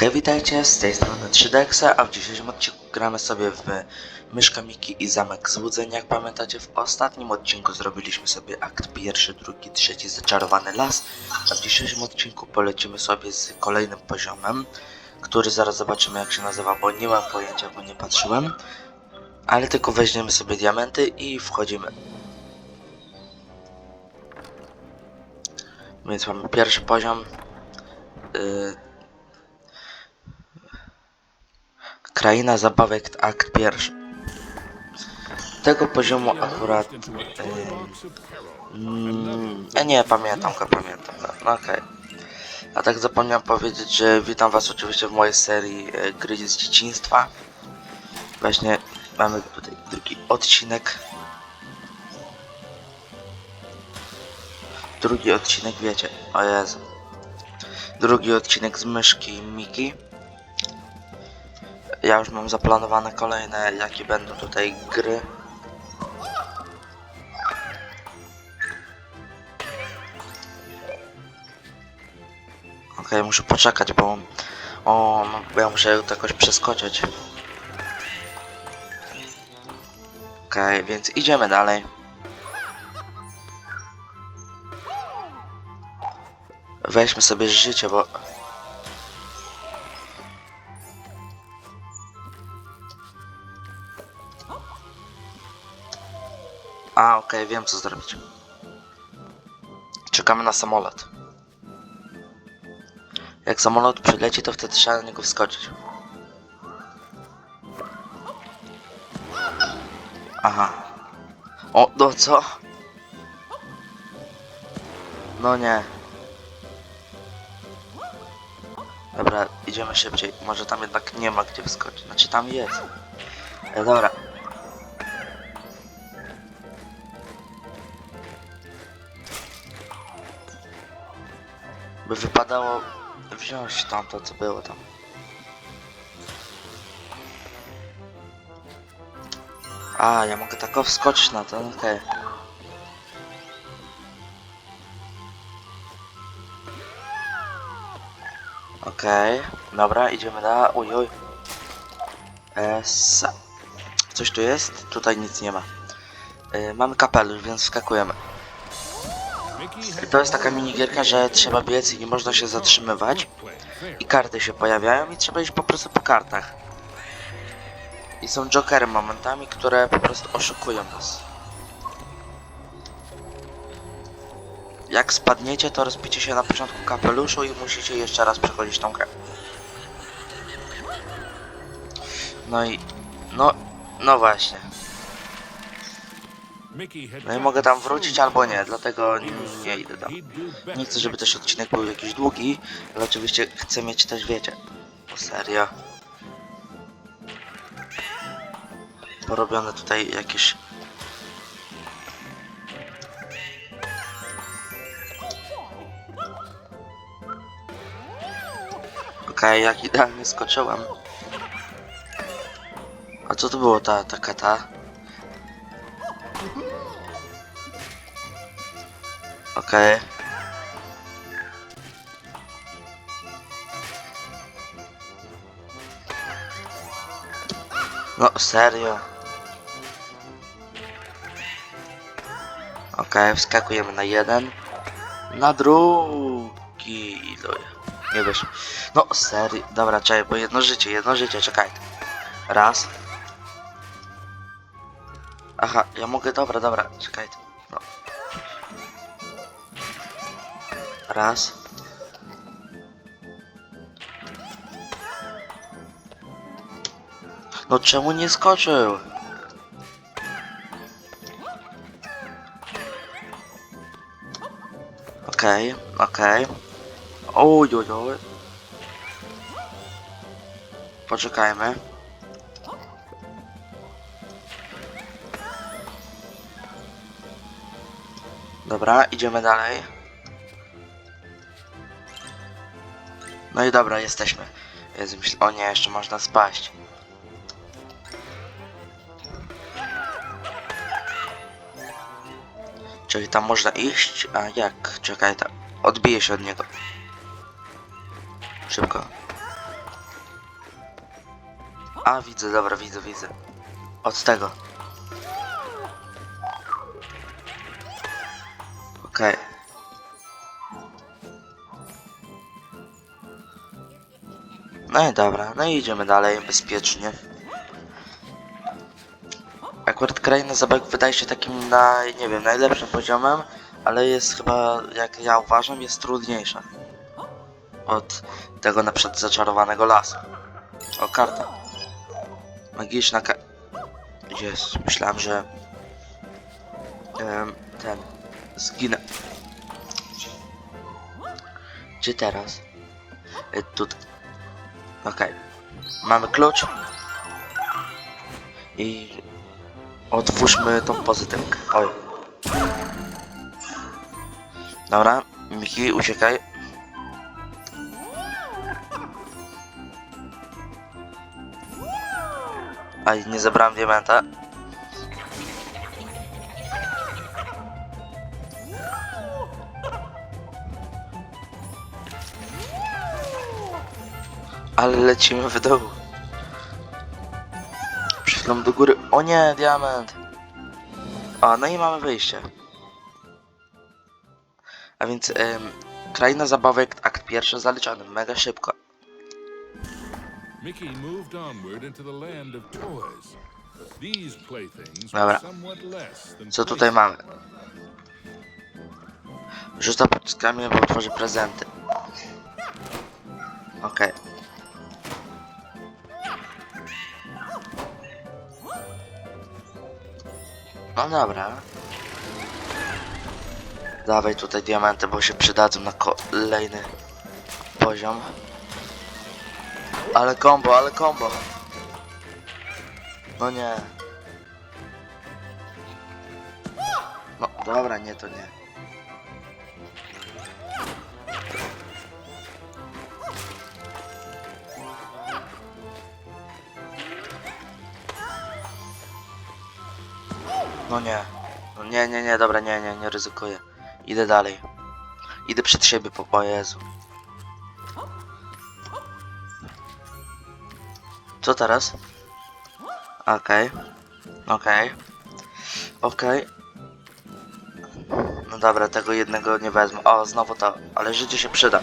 Hej, witajcie, z tej strony 3DX, a w dzisiejszym odcinku gramy sobie w Myszka Miki i Zamek Złudzeń. Jak pamiętacie, w ostatnim odcinku zrobiliśmy sobie akt pierwszy, drugi, trzeci, Zaczarowany Las, a w dzisiejszym odcinku polecimy sobie z kolejnym poziomem, który zaraz zobaczymy jak się nazywa, bo nie mam pojęcia, bo nie patrzyłem, ale tylko weźmiemy sobie diamenty i wchodzimy. Więc mamy pierwszy poziom. Yy, Kraina zabawek akt pierwszy. Tego poziomu akurat. Yy, nie pamiętam go, pamiętam. No, no okej. A tak zapomniałem powiedzieć, że witam was oczywiście w mojej serii e, gry z dzieciństwa. Właśnie mamy tutaj drugi odcinek. Drugi odcinek, wiecie, o Jezu. Drugi odcinek z myszki Miki. Ja już mam zaplanowane kolejne, jakie będą tutaj gry. Okej, muszę poczekać, bo... O, ja muszę to jakoś przeskoczyć. Okej, więc idziemy dalej. Weźmy sobie życie, bo... okej, wiem co zrobić. Czekamy na samolot. Jak samolot przyleci, to wtedy trzeba na niego wskoczyć. Aha. O, no co? No nie. Dobra, idziemy szybciej. Może tam jednak nie ma gdzie wskoczyć. Znaczy tam jest. E, dobra. By wypadało wziąć tamto, co było tam. A, ja mogę tak wskoczyć na to, okej. Okej, dobra, idziemy na... Uj, uj. Esa. Coś tu jest? Tutaj nic nie ma. Y, mamy kapelusz, więc wskakujemy. To jest taka minigierka, że trzeba biec i nie można się zatrzymywać. I karty się pojawiają i trzeba iść po prostu po kartach. I są jokery momentami, które po prostu oszukują nas. Jak spadniecie, to rozbicie się na początku kapeluszu i musicie jeszcze raz przechodzić tą grę. No i... No... No właśnie. No i mogę tam wrócić albo nie, dlatego nie idę tam. Nie chcę, żeby też odcinek był jakiś długi, ale oczywiście chcę mieć też, wiecie, o serio. Porobione tutaj jakieś... Okej, jak idealnie skoczyłem. A co to było ta, taka ta? Okej. No, serio. Okej, wskakujemy na jeden. Na drugi. Nie wiesz. No, serio. Dobra, czekaj, bo jedno życie, jedno życie, czekaj. Raz. Aha, ja mogę, dobra, dobra, czekaj. Raz. No czemu nie skoczył? Okej, okej. Oj, oj, oj. Poczekajmy. Dobra, idziemy dalej. No i dobra, jesteśmy. Jezu, myśl... O nie, jeszcze można spaść. Czyli tam można iść? A jak? Czekaj, tam. Odbiję się od niego. Szybko. A, widzę, dobra, widzę, widzę. Od tego. I dobra, no i idziemy dalej, bezpiecznie. Akurat kraina zabawek wydaje się takim na, nie wiem, najlepszym poziomem, ale jest chyba, jak ja uważam, jest trudniejsza. Od tego na przykład zaczarowanego lasu. O, karta. Magiczna ka... Jest, myślałem, że... em, ten... Zginę. Gdzie teraz? Y, Okej. Mamy klucz. I... Otwórzmy tą pozytywkę. Oj. Dobra, Miki, uciekaj. Aj, nie zabrałem diamenta. Ale lecimy w dół. Przed chwilą do góry. O nie, diament. O, no i mamy wyjście. A więc em, kraina zabawek, akt pierwszy zaliczany, mega szybko. Mickey moved onward into the land of toys. These playthings Dobra. were somewhat less than Co tutaj mamy? Rzuca pociskami, bo tworzy prezenty. Okej. No dobra. Dawaj tutaj diamenty, bo się przydadzą na kolejny poziom. Ale combo, ale combo. No nie. No dobra, nie to nie. No nie. No nie, nie, nie, dobra, nie, nie, nie ryzykuję. Idę dalej. Idę przed siebie, po, o Jezu. Co teraz? Okej. Okej. Okej. No dobra, tego jednego nie wezmę. O, znowu to. Ale życie się przyda.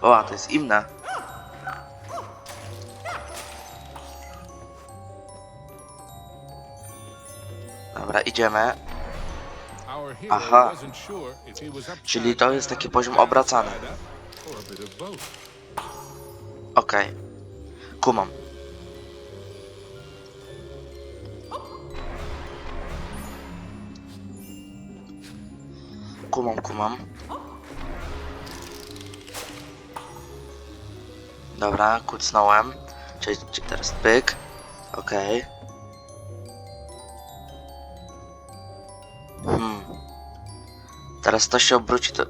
O, to jest inne. Dobra, idziemy. Aha. Czyli to jest taki poziom obracany. Okej. Kumam. Kumam, kumam. Dobra, kucnąłem. Czyli, teraz pyk. Okej. Hmm. Teraz to się obróci to...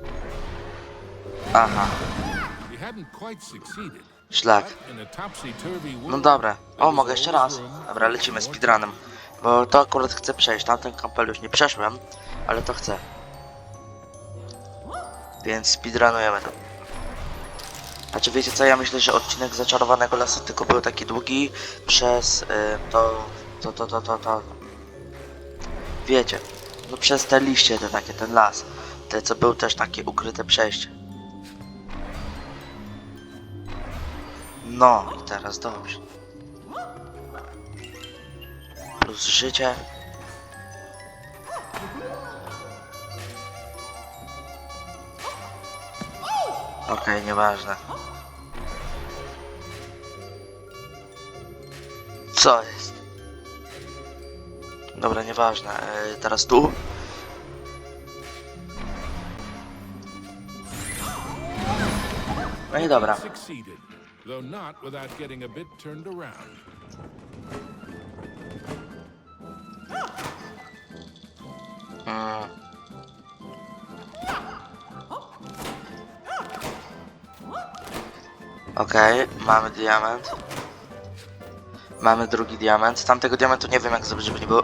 Aha, szlak. No dobra. O, mogę jeszcze raz. Dobra, lecimy speedrunem. Bo to akurat chcę przejść. Tamten kampel nie przeszłem, ale to chcę. Więc speedrunujemy to. Znaczy wiecie co, ja myślę, że odcinek Zaczarowanego Lasu tylko był taki długi przez y, to, to, to, to, to, to. Wiecie, no przez te liście te takie, ten las. Te co był też takie ukryte przejście. No i teraz dobrze. Plus życie. Okej, nieważne. Co jest? Dobra, nieważne. E, teraz tu. No i dobra. Mm. Okej, mamy diament. Mamy drugi diament. Tamtego diamentu nie wiem jak zrobić, żeby nie było.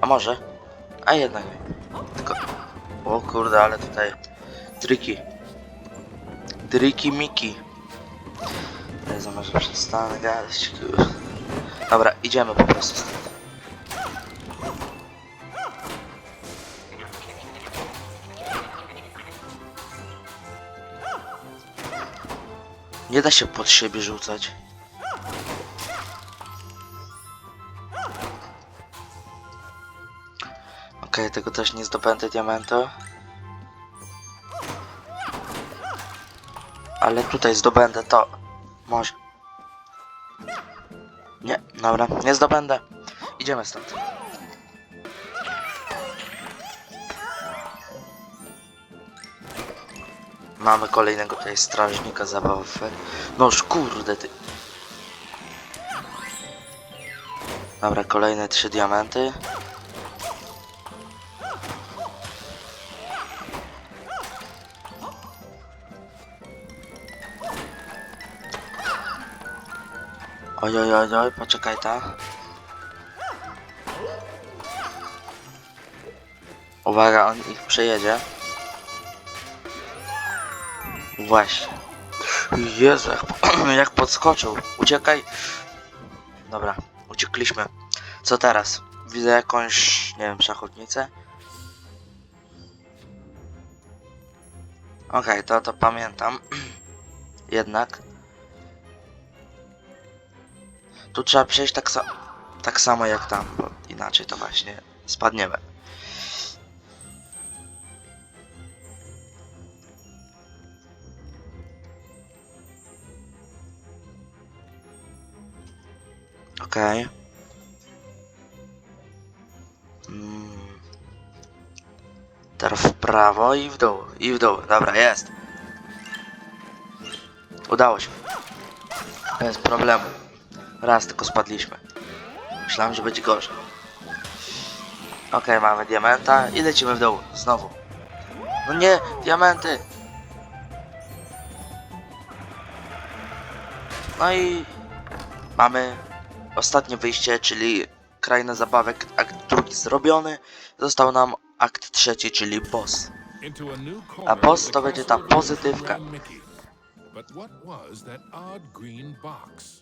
A może? A jednak nie. Tylko... O kurde, ale tutaj... Triki. Triki Miki. Jezu, może przestanę gadać. Dobra, idziemy po prostu stąd. Nie da się pod siebie rzucać. Okej, tego też nie zdobędę diamentu. Ale tutaj zdobędę to. Może. Nie, dobra, nie zdobędę. Idziemy stąd. Mamy kolejnego tutaj strażnika zabawy. Noż kurde ty. Dobra, kolejne trzy diamenty. Oj, oj, oj, oj, poczekaj ta. Uwaga, on ich przejedzie. Właśnie. Jezu, jak, po- jak podskoczył. Uciekaj. Dobra, uciekliśmy. Co teraz? Widzę jakąś, nie wiem, szachotnicę. Okej, to to pamiętam. Jednak. Tu trzeba przejść tak, sa tak samo jak tam, bo inaczej to właśnie spadniemy. Okej. Mm. Teraz w prawo i w dół, i w dół. Dobra, jest. Udało się. Bez problemu. Raz tylko spadliśmy. Myślałem, że będzie gorzej. Okej, mamy diamenta i lecimy w dół. Znowu. No nie, diamenty! No i mamy ostatnie wyjście, czyli kraina zabawek, akt drugi zrobiony. Został nam akt trzeci, czyli boss. A boss to będzie ta pozytywka. But what was that odd green box?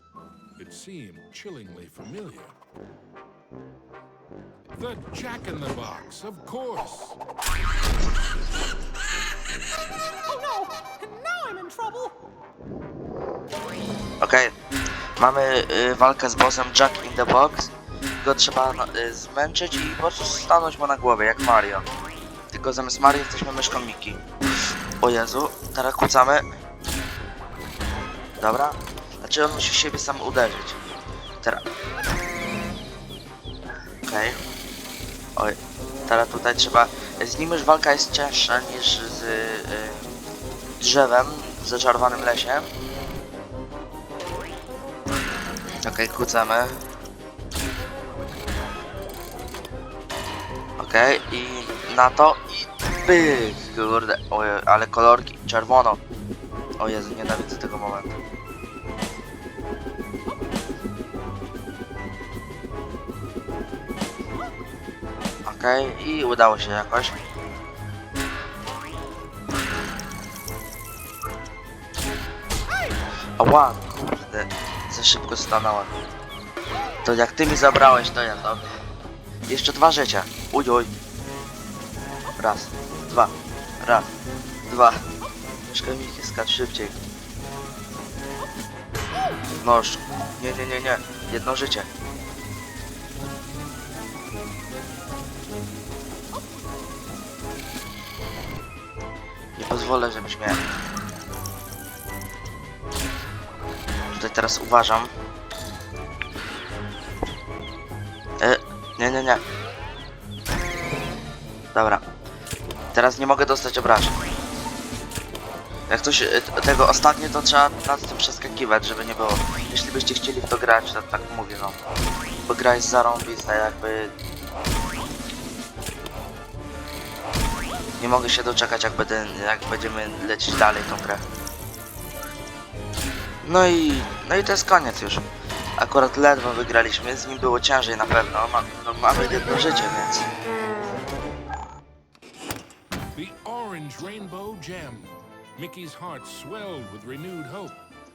It seemed chillingly familiar. The Jack in the Box, of course. Oh no! Now I'm in trouble! Okej, mamy y, walkę z bossem Jack in the Box. Go trzeba no, y, zmęczyć i po prostu stanąć mu na głowie, jak Mario. Tylko zamiast Mario jesteśmy myszką Miki. O Jezu, teraz kucamy. Dobra. Znaczy on musi siebie sam uderzyć. Teraz. Okej. Oj, teraz tutaj trzeba... Z nim już walka jest cięższa niż z y, drzewem w zaczarowanym lesie. Okej, kucamy. Okej, i na to i pyk, kurde, oj, ale kolorki, czerwono. O Jezu, nienawidzę tego momentu. Okej, i udało się jakoś. Ała, kurde, za szybko stanąłem. To jak ty mi zabrałeś, to ja to... Jeszcze dwa życia. Uj, uj. Raz, dwa, raz, dwa. Mi skacz szybciej. Noż. Nie, nie, nie, nie. Jedno życie. Pozwolę, żebyś miał. Tutaj teraz uważam. E, nie, nie, nie. Dobra. Teraz nie mogę dostać obrażeń. Jak coś e, tego ostatnie, to trzeba nad tym przeskakiwać, żeby nie było. Jeśli byście chcieli w to grać, to tak mówię no. Bo gra jest zarąbista, jakby... Nie mogę się doczekać, jak, będę, jak będziemy lecieć dalej tą grę. No i, no i to jest koniec już. Akurat ledwo wygraliśmy, z nim było ciężej na pewno. Ma, no, mamy jedno życie, więc... The orange rainbow gem. Mickey's heart swelled with renewed hope.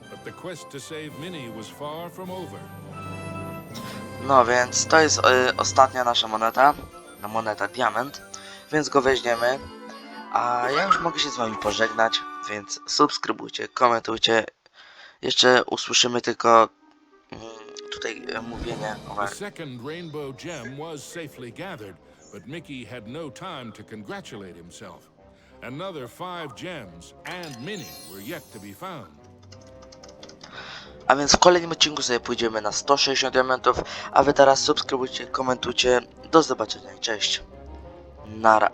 but the quest to save Minnie was far from over. No więc to jest y, ostatnia nasza moneta. No, moneta diament. Więc go weźmiemy. A ja już mogę się z wami pożegnać. Więc subskrybujcie, komentujcie. Jeszcze usłyszymy tylko mm, tutaj y, mówienie. O, second rainbow gem was safely gathered, but Mickey had no time to congratulate himself. Another five gems and were yet to be found. A więc w kolejnym odcinku sobie pójdziemy na 160 diamentów. A wy teraz subskrybujcie, komentujcie. Do zobaczenia i cześć. Nara.